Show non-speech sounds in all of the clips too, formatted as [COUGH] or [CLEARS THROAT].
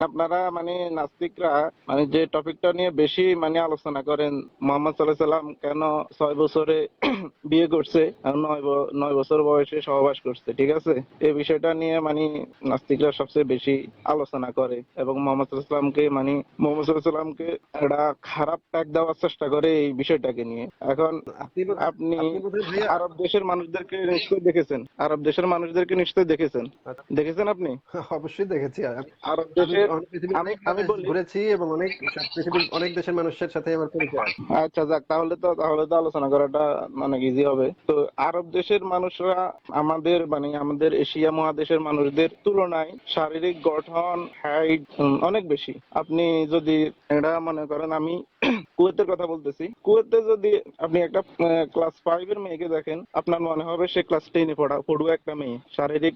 আপনারা মানে নাস্তিকরা মানে যে টপিকটা নিয়ে বেশি মানে আলোচনা করেন মোহাম্মদ সাল্লাহ সাল্লাম কেন ছয় বছরে [CLEARS THROAT] বিয়ে করছে? নয় নয় বছর বয়সে সহবাস করছে ঠিক আছে? এই বিষয়টা নিয়ে মানে নাস্তিকরা সবচেয়ে বেশি আলোচনা করে এবং মোহাম্মদ সাল্লাহ সাল্লামকে মানে মোহাম্মদ সাল্লামকে একটা খারাপ ট্যাগ দেওয়ার চেষ্টা করে এই বিষয়টাকে নিয়ে। এখন আপনি আরব দেশের মানুষদেরকে নিশ্চয়ই দেখেছেন? আরব দেশের মানুষদেরকে নিশ্চয়ই দেখেছেন? দেখেছেন আপনি? অবশ্যই দেখেছি। আরব দেশের আমি অনেক আমি দেশ বলি ঘুরেছি এবং অনেক পৃথিবীর অনেক দেশের মানুষের সাথে আমার পরিচয় আচ্ছা যাক তাহলে তো তাহলে তো আলোচনা করাটা অনেক ইজি হবে। তো আরব দেশের মানুষরা আমাদের মানে আমাদের এশিয়া মহাদেশের মানুষদের তুলনায় শারীরিক গঠন হাইট অনেক বেশি। আপনি যদি এটা মনে করেন আমি [CLEARS THROAT] কুয়েতের কথা বলতেছি। কুয়েতে যদি আপনি একটা ক্লাস ফাইভ এর মেয়েকে দেখেন আপনার মনে হবে সে ক্লাস টেনে পড়া পড়ুয়া একটা মেয়ে। শারীরিক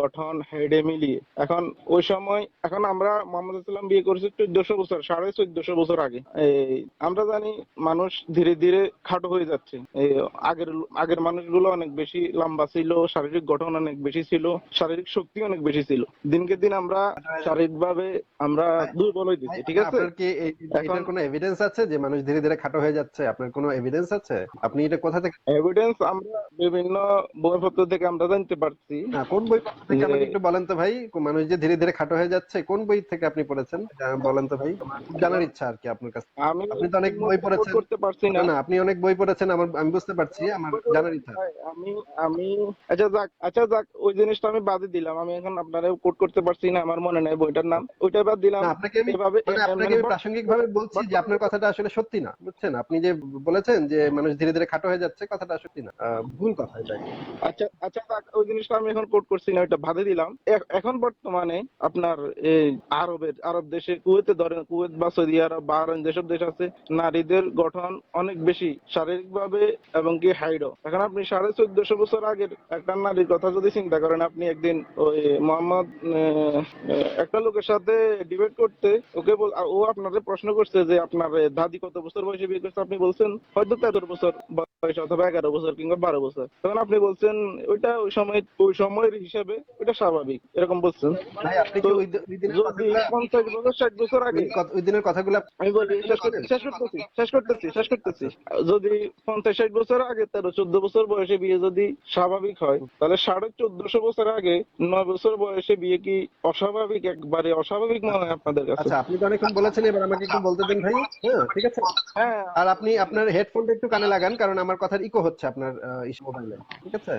গঠন হেডে মিলিয়ে। এখন ওই সময় এখন আমরা মোহাম্মদ ইসলাম বিয়ে করেছি চোদ্দশো বছর সাড়ে চোদ্দশো বছর আগে। এই আমরা জানি মানুষ ধীরে ধীরে খাটো হয়ে যাচ্ছে। এই আগের আগের মানুষগুলো অনেক বেশি লম্বা ছিল শারীরিক গঠন অনেক বেশি ছিল শারীরিক শক্তি অনেক বেশি ছিল। দিনকে দিন আমরা শারীরিকভাবে আমরা দুর্বল হয়ে দিচ্ছি ঠিক আছে? এটার কোনো এভিডেন্স আছে যে মানুষ ধীরে ধীরে খাটো হয়ে যাচ্ছে? আপনার কোনো এভিডেন্স আছে? আপনি এটা কোথা থেকে এভিডেন্স আমরা বিভিন্ন বইপত্র থেকে আমরা জানতে পারছি। কোন বই থেকে আমাকে একটু বলেন তো ভাই মানুষ যে ধীরে ধীরে খাটো হয়ে যাচ্ছে কোন বই থেকে আপনি পড়েছেন? বলেন তো ভাই। জানার ইচ্ছা আর কি আপনার কাছে আপনি তো অনেক বই পড়েছেন। করতে পারছি না। না আপনি অনেক বই পড়েছেন আমার আমি বুঝতে পারছি আমার জানার ইচ্ছা। আমি আমি আচ্ছা যাক আচ্ছা যাক ওই জিনিসটা আমি বাদে দিলাম। আমি এখন আপনারা কোট করতে পারছি না আমার মনে নাই বইটার নাম। ওইটা বাদ দিলাম। আপনাকে আমি এভাবে মানে আপনাকে প্রাসঙ্গিক ভাবে বলছি যে আপনার কথাটা আসলে সত্যি না বুঝছেন? আপনি যে বলেছেন যে মানুষ ধীরে ধীরে খাটো হয়ে যাচ্ছে কথাটা সত্যি না। ভুল কথা এটা। আচ্ছা আচ্ছা যাক, ওই জিনিসটা আমি এখন কোট করছি না ওইটা বাদে দিলাম। এখন বর্তমানে আপনার এই আরবের আরব দেশে কুয়েতে ধরেন কুয়েত বা সৌদি আরব বা আরও যেসব দেশ আছে নারীদের গঠন অনেক বেশি শারীরিক ভাবে এবং কি হাইডও এখন আপনি সাড়ে চোদ্দশো বছর আগের একটা নারীর কথা যদি চিন্তা করেন আপনি একদিন ওই মোহাম্মদ একটা লোকের সাথে ডিবেট করতে ওকে বল ও আপনাদের প্রশ্ন করছে যে আপনার দাদি কত বছর বয়সে বিয়ে করছে? আপনি বলছেন হয়তো তেরো বছর বয়স অথবা এগারো বছর কিংবা বারো বছর। তখন আপনি বলছেন ওইটা ওই সময় ওই সময়ের হিসাবে ওইটা স্বাভাবিক। এরকম বলছেন। যদি পঞ্চাশ বছর ষাট বছর আগে। ওই দিনের কথাগুলো আমি বলি শেষ করতেছি শেষ করতেছি শেষ করতেছি যদি পঞ্চাশ ষাট বছর আগে তেরো চোদ্দ বছর বয়সে বিয়ে যদি স্বাভাবিক হয় তাহলে সাড়ে চোদ্দশো বছর আগে নয় বছর বয়সে বিয়ে কি অস্বাভাবিক? একবারে অস্বাভাবিক মনে হয় আপনাদের কাছে। আচ্ছা আপনি তো অনেকক্ষণ বলেছেন এবার আমাকে একটু বলতে দিন ভাই। হ্যাঁ ঠিক আছে? হ্যাঁ। আর আপনি আপনার হেডফোনটা একটু কানে লাগান কারণ আমার কথার ইকো হচ্ছে আপনার মোবাইলে ঠিক আছে?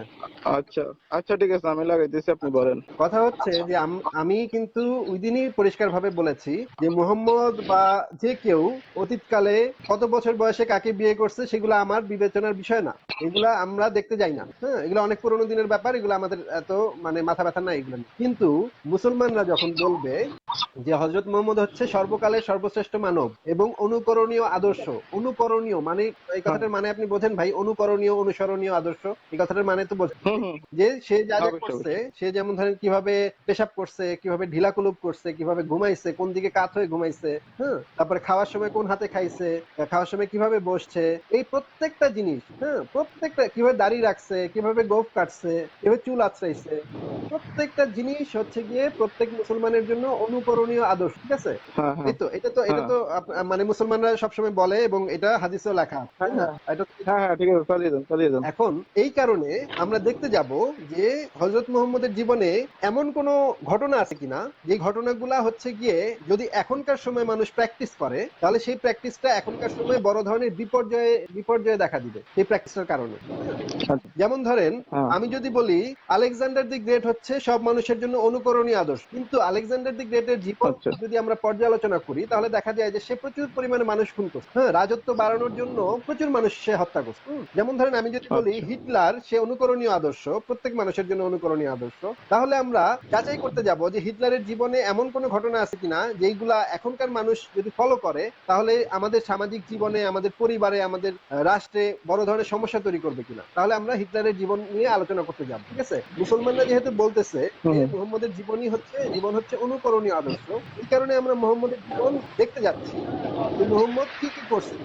আচ্ছা আচ্ছা ঠিক আছে আমি লাগাইতেছি আপনি বলেন। কথা হচ্ছে যে আমি কিন্তু ওই দিনই পরিষ্কার ভাবে বলেছি যে মোহাম্মদ বা যে কেউ অতীতকালে কত বছর বয়সে কাকে বিয়ে করছে, সেগুলো আমার বিবেচনার বিষয় না এগুলা আমরা দেখতে যাই না হ্যাঁ এগুলো অনেক পুরোনো দিনের ব্যাপার, এগুলো আমাদের এত মানে মাথা ব্যথা না এগুলো। কিন্তু মুসলমানরা যখন বলবে যে হজরত মোহাম্মদ হচ্ছে সর্বকালের সর্বশ্রেষ্ঠ মানব এবং অনুকরণীয় আদর্শ। অনুকরণীয় মানে এই কথাটার মানে আপনি বোঝেন ভাই অনুকরণীয় অনুসরণীয় আদর্শ। এই কথাটার মানে তো বোঝেন। যে সে যা যা করছে সে যেমন ধরেন কীভাবে পেশাব করছে কীভাবে ঢিলা কুলুপ করছে কীভাবে ঘুমাইছে কোন দিকে কাত হয়ে ঘুমাইছে হ্যাঁ? তারপরে খাওয়ার সময় কোন হাতে খাইছে খাওয়ার সময় কীভাবে বসছে এই প্রত্যেকটা জিনিস হ্যাঁ? প্রত্যেকটা কীভাবে দাড়ি রাখছে কীভাবে গোফ কাটছে কীভাবে চুল আছড়াইছে প্রত্যেকটা জিনিস হচ্ছে গিয়ে প্রত্যেক মুসলমানের জন্য অনুকরণীয় আদর্শ ঠিক আছে? হ্যাঁ হ্যাঁ। এই তো এটা তো এটা তো মানে মুসলমানরা সবসময় বলে এবং এটা হাদিসেও লেখা তাই না? এটা হ্যাঁ হ্যাঁ ঠিক আছে চালিয়ে যান চালিয়ে যান। এখন এই কারণে আমরা দেখতে যাব যে হজরত মোহাম্মদের জীবনে এমন কোন ঘটনা আছে কিনা? যে ঘটনাগুলা হচ্ছে গিয়ে যদি এখনকার সময় মানুষ প্র্যাকটিস করে তাহলে সেই প্র্যাকটিসটা এখনকার সময় বড় ধরনের বিপর্যয়ে বিপর্যয়ে দেখা দিবে সেই প্র্যাকটিসের কারণে। যেমন ধরেন হ্যাঁ। আমি যদি বলি আলেকজান্ডার দি গ্রেট হচ্ছে সব মানুষের জন্য অনুকরণীয় আদর্শ কিন্তু আলেকজান্ডার দি গ্রেটের জীবন আচ্ছা। যদি আমরা পর্যালোচনা করি তাহলে দেখা যায় যে সে প্রচুর পরিমাণে মানুষ খুন করছে। হ্যাঁ রাজত্ব বাড়ানোর জন্য প্রচুর মানুষ সে হত্যা করছে। যেমন ধরেন আমি যদি বলি আচ্ছা। হিটলার সে অনুকরণীয় আদর্শ প্রত্যেক মানুষের জন্য অনুকরণীয় আদর্শ। তাহলে আমরা যাচাই করতে যাব যে হিটলারের জীবনে এমন কোন ঘটনা আছে কিনা যেইগুলা এখনকার মানুষ যদি ফলো করে তাহলে আমাদের সামাজিক জীবনে আমাদের পরিবারে আমাদের রাষ্ট্রে বড় ধরনের সমস্যা তৈরি করবে কিনা। তাহলে আমরা হিটলারের জীবন নিয়ে আলোচনা করতে যাব ঠিক আছে? মুসলমানরা যেহেতু বলতেছে যে মুহাম্মদের জীবনই হচ্ছে জীবন হচ্ছে অনুকরণীয় আদর্শ। এই কারণে আমরা মোহাম্মদের জীবন দেখতে যাচ্ছি। মোহাম্মদ কি কি করছে?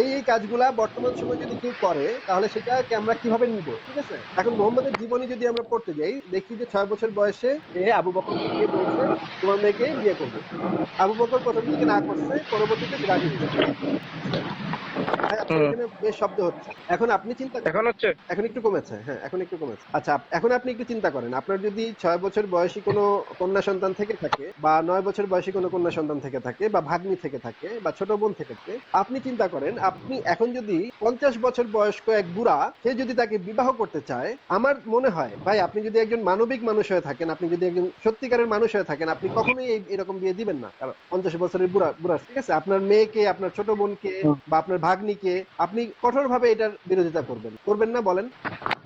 এই এই কাজগুলা বর্তমান সময় যদি কেউ করে তাহলে সেটাকে আমরা কীভাবে নিব? ঠিক আছে? এখন মোহাম্মদের জীবনী যদি আমরা পড়তে যাই দেখি যে ছয় বছর বয়সে সে আবু বকর বলছে তোমার মেয়েকে বিয়ে করবে। আবু বকর প্রথম দিকে না করছে পরবর্তীতে রাজি হয়েছে আপনার এখানে বেশ শব্দ হচ্ছে। এখন আপনি চিন্তা এখন হচ্ছে? এখন একটু কমেছে হ্যাঁ এখন একটু কমেছে। আচ্ছা এখন আপনি একটু চিন্তা করেন আপনার যদি ছয় বছর বয়সী কোনো কন্যা সন্তান থেকে থাকে বা নয় বছর বয়সী কোনো কন্যা সন্তান থেকে থাকে বা ভাগ্নি থেকে থাকে বা ছোট বোন থেকে থাকে আপনি চিন্তা করেন আপনি এখন যদি পঞ্চাশ বছর বয়স্ক এক বুড়া সে যদি তাকে বিবাহ করতে চায় আমার মনে হয় ভাই আপনি যদি একজন মানবিক মানুষ হয়ে থাকেন আপনি যদি একজন সত্যিকারের মানুষ হয়ে থাকেন আপনি কখনোই এরকম বিয়ে দিবেন না। কারণ পঞ্চাশ বছরের বুড়া বুড়া ঠিক আছে? আপনার মেয়েকে আপনার ছোট বোনকে। বা আপনার ভাগ্নিকে আপনি কঠোরভাবে এটার বিরোধিতা করবেন। করবেন না বলেন।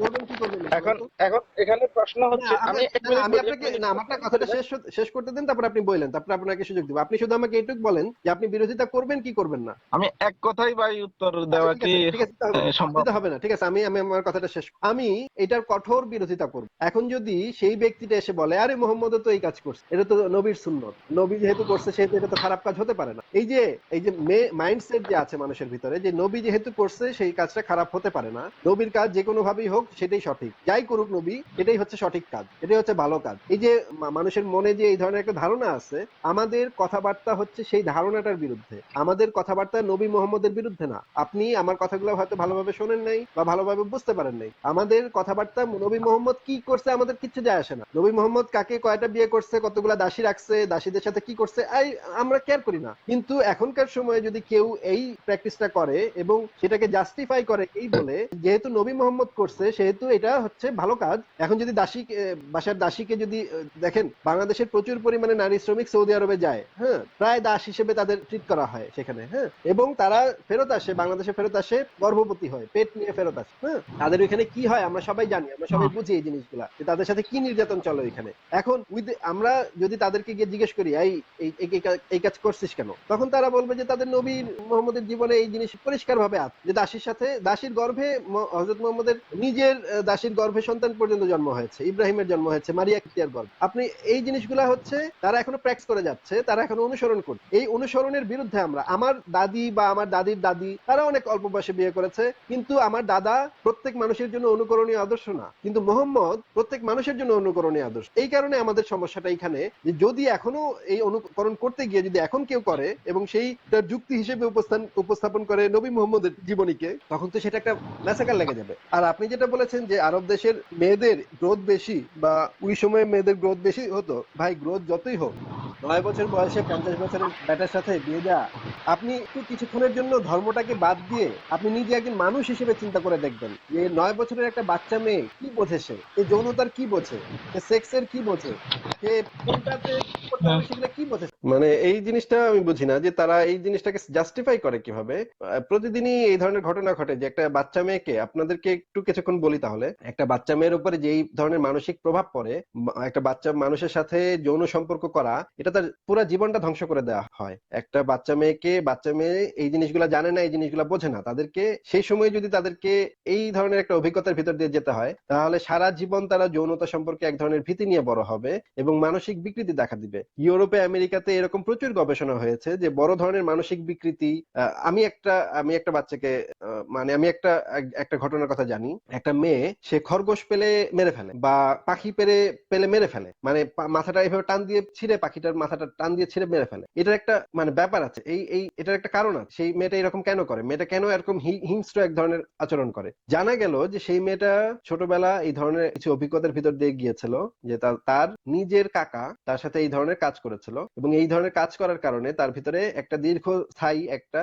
করবেন কি করবেন এখন এখন এখানে প্রশ্ন হচ্ছে আমি আমি- এক না, মিনিট আমি বলি, এক আপনাকে না আমার কথাটা শেষ শেষ করতে দেন তারপর আপনি বললেন তারপর আপনাকে সুযোগ দিব। আপনি শুধু আমাকে এইটুকু বলেন যে আপনি বিরোধিতা করবেন কি করবেন না। আমি এক কথাই ভাই উত্তর দেওয়া আচ্ছা, কি তাহলে এ, সম্ভব? হবে না ঠিক আছে আমি আমি আমার কথাটা শেষ আমি এটার কঠোর বিরোধিতা করব। এখন যদি সেই ব্যক্তিটা এসে বলে আরে মোহাম্মদ তো এই কাজ করছে। এটা তো নবীর সুন্নত। নবী যেহেতু করছে সেহেতু এটা তো খারাপ কাজ হতে পারে না। এই যে এই যে মাইন্ডসেট যে আছে মানুষের ভিতরে যে নবী যেহেতু করছে সেই কাজটা খারাপ হতে পারে না। নবীর কাজ যে কোনো ভাবেই হোক সেটাই সঠিক। যাই করুক নবী, এটাই হচ্ছে সঠিক কাজ, এটাই হচ্ছে ভালো কাজ। এই যে মানুষের মনে যে এই ধরনের একটা ধারণা আছে, আমাদের কথাবার্তা হচ্ছে সেই ধারণাটার বিরুদ্ধে। আমাদের কথাবার্তা নবী মোহাম্মদের বিরুদ্ধে না। আপনি আমার কথাগুলো হয়তো ভালোভাবে শোনেন নাই বা ভালোভাবে বুঝতে পারেন নাই। আমাদের কথাবার্তা নবী মোহাম্মদ কি করছে আমাদের কিচ্ছু যায় আসে না। নবী মোহাম্মদ কাকে কয়টা বিয়ে করছে, কতগুলা দাসী রাখছে, দাসীদের সাথে কি করছে, এই আমরা কেয়ার করি না। কিন্তু এখনকার সময়ে যদি কেউ এই প্র্যাকটিসটা করে এবং সেটাকে জাস্টিফাই করে এই বলে, যেহেতু নবী মোহাম্মদ করছে সেহেতু এটা হচ্ছে ভালো কাজ। এখন যদি দাসী বাসার দাসীকে যদি দেখেন বাংলাদেশের প্রচুর পরিমাণে নারী শ্রমিক সৌদি আরবে যায় হ্যাঁ প্রায় দাস হিসেবে তাদের ট্রিট করা হয় সেখানে হ্যাঁ এবং তারা ফেরত আসে বাংলাদেশে ফেরত আসে গর্ভবতী হয় পেট নিয়ে ফেরত আসে হ্যাঁ তাদের ওইখানে কি হয় আমরা সবাই জানি আমরা সবাই বুঝি এই জিনিসগুলা যে তাদের সাথে কি নির্যাতন চলে ওইখানে। এখন উইথ আমরা যদি তাদেরকে গিয়ে জিজ্ঞেস করি এই এই- কাজ- করছিস কেন? তখন তারা বলবে যে তাদের নবীর মোহাম্মদের জীবনে এই জিনিস পরিষ্কার ভাবে আছে যে দাসীর সাথে দাসীর গর্ভে হজরত মোহাম্মদের নিজের দাসীর গর্ভে সন্তান পর্যন্ত জন্ম হয়েছে, ইব্রাহিমের জন্ম হয়েছে, মারিয়া কিতিয়ার গর্ভ। আপনি এই জিনিসগুলা হচ্ছে, তারা এখনও প্র্যাকটিস করে যাচ্ছে, তারা এখনও অনুসরণ করছে। এই অনুসরণের বিরুদ্ধে আমরা, আমার দাদি বা আমার দাদির দাদি, তারা অনেক অল্প বয়সে বিয়ে করেছে, কিন্তু আমার দাদা প্রত্যেক মানুষের জন্য অনুকরণীয় আদর্শ না। কিন্তু মোহাম্মদ প্রত্যেক মানুষের জন্য অনুকরণীয় আদর্শ। এই কারণে আমাদের সমস্যাটা এখানে, যে যদি এখনও এই অনুকরণ করতে গিয়ে যদি এখন কেউ করে, এবং সেই তার যুক্তি হিসেবে উপস্থান, উপস্থাপন করে নবী মোহাম্মদের জীবনীকে, তখন তো সেটা একটা ম্যাসাকার লেগে যাবে। আর আপনি যেটা বলেছেন যে আরব দেশের মেয়েদের গ্রোথ বেশি বা ওই সময় মেয়েদের গ্রোথ বেশি হতো। ভাই গ্রোথ যতই হোক নয় বছর বয়সে পঞ্চাশ বছরের ব্যাটার সাথে বিয়ে দেওয়া আপনি একটু কিছুক্ষণের জন্য ধর্মটাকে বাদ দিয়ে আপনি নিজে একজন মানুষ হিসেবে চিন্তা করে দেখবেন যে নয় বছরের একটা বাচ্চা মেয়ে কি বোঝে সে? যৌনতার কি বোঝে? সেক্সের কি বোঝে? সে কোনটাতে বোঝে মানে এই জিনিসটা আমি বুঝি না যে তারা এই জিনিসটাকে জাস্টিফাই করে কীভাবে? প্রতিদিনই এই ধরনের ঘটনা ঘটে যে একটা বাচ্চা মেয়েকে আপনাদেরকে একটু কিছুক্ষণ বলি তাহলে। একটা বাচ্চা মেয়ের উপরে যেই ধরনের মানসিক প্রভাব পড়ে একটা বাচ্চা মানুষের সাথে যৌন সম্পর্ক করা এটা তার পুরো জীবনটা ধ্বংস করে দেওয়া হয়। একটা বাচ্চা মেয়েকে বাচ্চা মেয়ে এই জিনিসগুলো জানে না এই জিনিসগুলো বোঝে না। তাদেরকে সেই সময় যদি তাদেরকে এই ধরনের একটা অভিজ্ঞতার ভিতর দিয়ে যেতে হয় তাহলে সারা জীবন তারা যৌনতা সম্পর্কে এক ধরনের ভীতি নিয়ে বড় হবে এবং মানসিক বিকৃতি দেখা দিবে। ইউরোপে, আমেরিকাতে এরকম প্রচুর গবেষণা হয়েছে যে বড় ধরনের মানসিক বিকৃতি আমি একটা আমি একটা বাচ্চাকে মানে আমি একটা একটা ঘটনার কথা জানি। একটা মেয়ে, সে খরগোশ পেলে মেরে ফেলে বা পাখি পেরে, পেলে মেরে ফেলে। মানে মাথাটা এইভাবে টান দিয়ে ছিঁড়ে পাখিটার মাথাটা টান দিয়ে ছিঁড়ে মেরে ফেলে। এটার একটা মানে ব্যাপার আছে। এই এই, এটার একটা কারণ আছে। সেই মেয়েটা এরকম কেন করে? মেয়েটা কেন এরকম হিংস্র এক ধরনের আচরণ করে? জানা গেল যে সেই মেয়েটা ছোটবেলা এই ধরনের কিছু অভিজ্ঞতার ভিতর দিয়ে গিয়েছিল যে তার নিজের কাকা, তার সাথে এই ধরনের কাজ করেছিল এবং এই ধরনের কাজ করার কারণে তার ভিতরে একটা দীর্ঘস্থায়ী একটা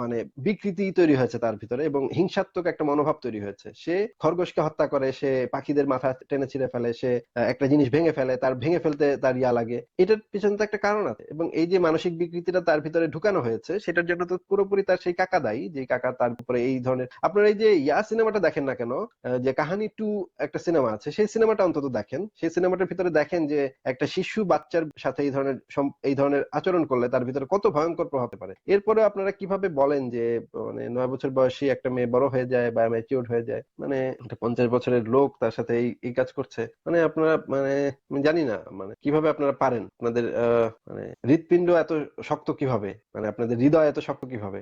মানে বিকৃতি তৈরি হয়েছে তার ভিতরে এবং হিংসাত্মক একটা মনোভাব তৈরি হয়েছে। সে খরগোশকে হত্যা করে, সে পাখিদের মাথা টেনে ছিঁড়ে ফেলে, সে একটা জিনিস ভেঙে ফেলে, তার ভেঙে ফেলতে তার ইয়া লাগে। এটার পিছনে তো একটা কারণ আছে এবং এই যে মানসিক বিকৃতিটা তার ভিতরে ঢুকানো হয়েছে, সেটার জন্য তো পুরোপুরি তার সেই কাকা দায়ী, যে কাকা তার উপরে এই ধরনের, আপনারা এই যে ইয়া সিনেমাটা দেখেন না কেন যে কাহানি টু একটা সিনেমা আছে, সেই সিনেমাটা অন্তত দেখেন। সেই সিনেমাটার ভিতরে দেখেন যে একটা শিশু বাচ্চার সাথে এই ধরনের এই ধরনের আচরণ করলে তার ভিতরে কত ভয়ঙ্কর প্রভাব হতে পারে। এরপরে আপনারা কীভাবে বলেন যে মানে নয় বছর বয়সী একটা মেয়ে বড় হয়ে যায় বা ম্যাচিওর হয়ে যায় মানে একটা পঞ্চাশ বছরের লোক তার সাথে এই এই কাজ করছে মানে আপনারা মানে জানি না মানে কীভাবে আপনারা পারেন? আপনাদের মানে হৃৎপিণ্ড এত শক্ত কীভাবে? মানে আপনাদের হৃদয় এত শক্ত কীভাবে?